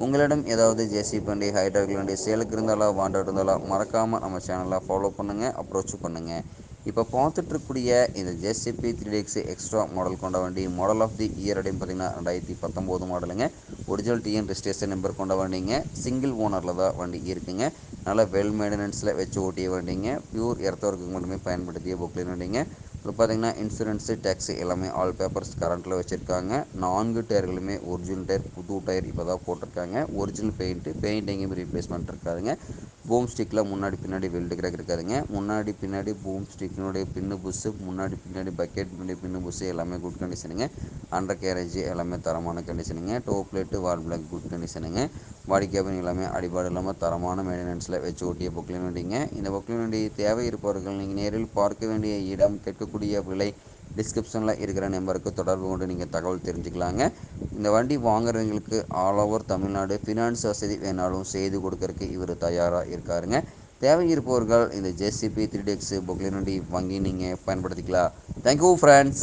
உங்களிடம் ஏதாவது ஜேசிபி வண்டி ஹைட்ராக் வண்டி சேலுக்கு இருந்தாலும் வாண்டட் இருந்தாலும் மறக்காமல் நம்ம சேனலை ஃபாலோ பண்ணுங்கள் அப்ரோச் பண்ணுங்கள் இப்போ பார்த்துட்டு இந்த JCB three X extra model கொண்ட வண்டி மாடல் ஆஃப் தி இயர் அப்படின்னு பார்த்தீங்கன்னா ரெண்டாயிரத்தி பத்தொம்போது மாடலுங்க ஒரிஜினல் டிஎன் ரெஜிஸ்ட்ரேஷன் நம்பர் கொண்ட வண்டிங்க. சிங்கிள் ஓனரில் தான் வண்டி இருக்குங்க. நல்லா வெல் மெயின்டெனன்ஸில் வச்சு ஓட்டிய வண்டிங்க. பியூர் எர்த்தவர்க்கு மட்டுமே பயன்படுத்திய புக்லின் வண்டிங்க. இப்போ பார்த்தீங்கன்னா இன்சூரன்ஸு டேக்ஸு எல்லாமே ஆல் பேப்பர்ஸ் கரண்ட்டில் வச்சுருக்காங்க. நான்கு டயர்களுமே ஒரிஜினல் டயர் புது டயர் இப்போ தான் போட்டிருக்காங்க. ஒரிஜினல் பெயிண்ட்டு பெயிண்ட் எங்கேயுமே ரீப்ளேஸ்மெண்ட் இருக்காதுங்க. பூம் ஸ்டிக்கில் முன்னாடி பின்னாடி வெல்டு கிராக் இருக்காதுங்க. முன்னாடி பின்னாடி பூம் ஸ்டிக்கினுடைய பின்னு புஸ்ஸு முன்னாடி பின்னாடி பக்கெட் முன்னாடி பின்னு புஸ்ஸு எல்லாமே குட் கண்டிஷனுங்க அண்டர் கேரேஜ் எல்லாமே தரமான கண்டிஷனுங்க top plate wall block good கண்டிஷனுங்க body cabin எல்லாமே அடிபாடு இல்லாமல் தரமான மெயின்டெனன்ஸில் வச்சு ஓட்டிய பொக்லின் வண்டிங்க. இந்த பொக்லின் வண்டி தேவை இருப்பவர்கள் நீங்கள் நேரில் பார்க்க வேண்டிய இடம் கேட்கக்கூடிய விலை டிஸ்கிரிப்ஷனில் இருக்கிற நம்பருக்கு தொடர்பு கொண்டு நீங்கள் தகவல் தெரிஞ்சுக்கலாங்க. இந்த வண்டி வாங்குறவங்களுக்கு ஆல் ஓவர் தமிழ்நாடு ஃபினான்ஸ் வசதி வேணாலும் செய்து கொடுக்கறதுக்கு இவர் தயாராக இருக்காருங்க. தேவை இருப்பவர்கள் இந்த ஜேசிபி த்ரீ டெக்ஸு பொக்லின் வண்டி வாங்கி நீங்கள் பயன்படுத்திக்கலாம். Thank you friends